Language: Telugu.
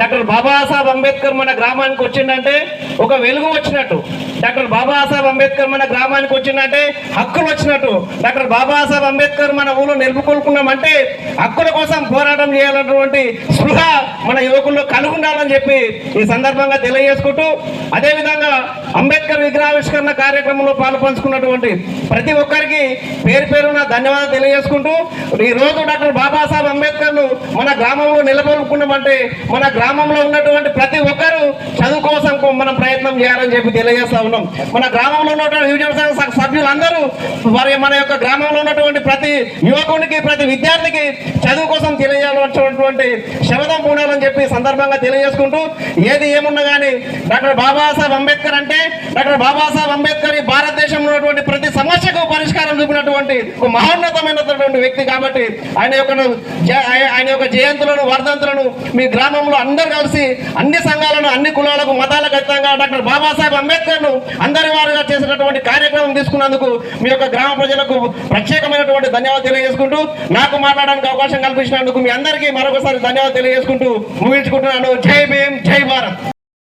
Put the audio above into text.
డాక్టర్ బాబాసాహెబ్ అంబేద్కర్ మన గ్రామానికి వచ్చిందంటే ఒక వెలుగు వచ్చినట్టు. డాక్టర్ బాబాసాహెబ్ అంబేద్కర్ మన గ్రామానికి వచ్చిందంటే హక్కులు వచ్చినట్టు. డాక్టర్ బాబాసాహెబ్ అంబేద్కర్ మన ఊళ్ళో నిలుపుకొల్పుకున్నామంటే హక్కుల కోసం పోరాటం చేయాలన్నటువంటి స్పృహ మన యువకుల్లో కలుగుండాలని చెప్పి ఈ సందర్భంగా తెలియజేసుకుంటూ అదేవిధంగా అంబేద్కర్ విగ్రహావిష్కరణ కార్యక్రమంలో పాల్పంచుకున్నటువంటి ప్రతి ఒక్కరికి పేరు పేరున ధన్యవాదాలు తెలియజేసుకుంటూ ఈరోజు డాక్టర్ బాబాసాహెబ్ అంబేద్కర్ను మన గ్రామంలో నిలబడుకున్నామంటే మన గ్రామంలో ఉన్నటువంటి ప్రతి ఒక్కరూ చదువు కోసం మనం ప్రయత్నం చేయాలని చెప్పి తెలియజేస్తా ఉన్నాం. మన గ్రామంలో ఉన్నటువంటి యువజన సంఘ సభ్యులందరూ మరి మన యొక్క గ్రామంలో ఉన్నటువంటి ప్రతి యువకునికి ప్రతి విద్యార్థికి చదువు కోసం తెలియజేయాల్సినటువంటి శబదం పూడాలని చెప్పి సందర్భంగా తెలియజేసుకుంటూ ఏది ఏమున్నా కానీ డాక్టర్ బాబాసాహెబ్ అంబేద్కర్ అంటే డాక్టర్ బాబాసాహెబ్ అంబేద్కర్ ఈ భారతదేశంలో ఉన్నటువంటి ప్రతి సమస్యకు పరిష్కారం చూపినటువంటి ఒక మహోన్నతమైనటువంటి వ్యక్తి కాబట్టి ఆయన యొక్క ఆయన యొక్క జయంతులను వర్ధంతులను మీ గ్రామంలో అందరు కలిసి అన్ని సంఘాలను అన్ని కులాలకు మతాలకు అతీతంగా డాక్టర్ బాబాసాహెబ్ అంబేద్కర్ను అందరి వారుగా చేసినటువంటి కార్యక్రమం తీసుకున్నందుకు మీ యొక్క గ్రామ ప్రజలకు ప్రత్యేకమైనటువంటి ధన్యవాదాలు తెలియజేసుకుంటూ నాకు మాట్లాడడానికి అవకాశం కల్పించినందుకు మీ అందరికీ మరొకసారి ధన్యవాదాలు తెలియజేసుకుంటూ ముగించుకుంటున్నాను. జై భీమ్ జై భారత్.